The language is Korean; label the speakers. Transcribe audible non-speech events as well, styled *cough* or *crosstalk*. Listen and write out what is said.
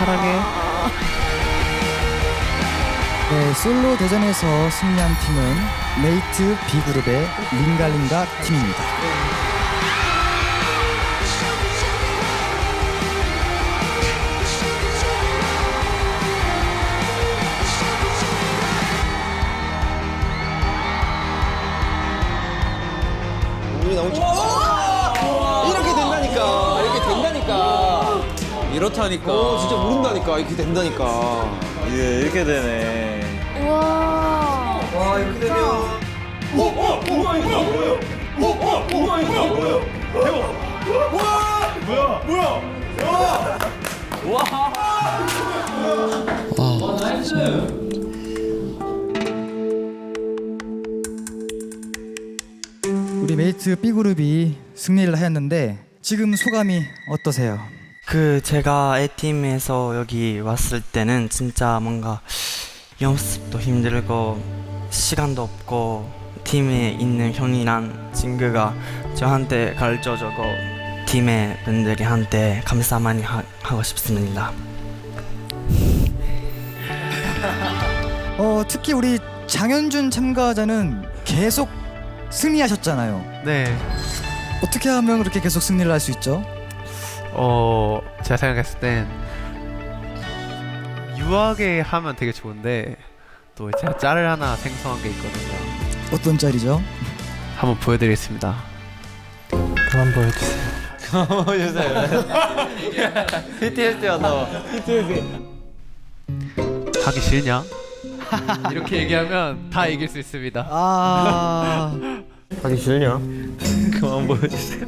Speaker 1: 사랑해. 네, 솔로 대전에서 승리한 팀은 메이트 B그룹의 링가링가 팀입니다.
Speaker 2: 우리 너무 좋
Speaker 3: 이렇다니까.
Speaker 2: 어, 진짜 모른다니까. 이렇게 된다니까.
Speaker 3: 예, 이렇게 되네.
Speaker 4: 우와.
Speaker 2: 와, 이렇게 되면.
Speaker 1: 우리 메이트 B그룹이 승리를 하였는데 지금 소감이 어떠세요?
Speaker 5: 그 제가 A팀에서 여기 왔을 때는 진짜 뭔가 연습도 힘들고 시간도 없고 팀에 있는 형이랑 친구가 저한테 가르쳐주고 팀의 분들이 한테 감사 많이 하, 하고 싶습니다.
Speaker 1: 어, 특히 우리 장현준 참가자는 계속 승리하셨잖아요.
Speaker 6: 네.
Speaker 1: 어떻게 하면 그렇게 계속 승리를 할 수 있죠?
Speaker 6: 어 제가 생각했을 땐 유하게 하면 되게 좋은데 또 제가 짤을 하나 생성한 게 있거든요.
Speaker 1: 어떤 짤이죠?
Speaker 6: 한번 보여드리겠습니다. 그만 보여주세요.
Speaker 3: BTS야 *laughs* 너.
Speaker 6: 하기 싫냐? 이렇게 얘기하면 다 이길 수 있습니다.
Speaker 1: 아, *laughs*
Speaker 3: 하기 싫냐? 그만 보여주세요.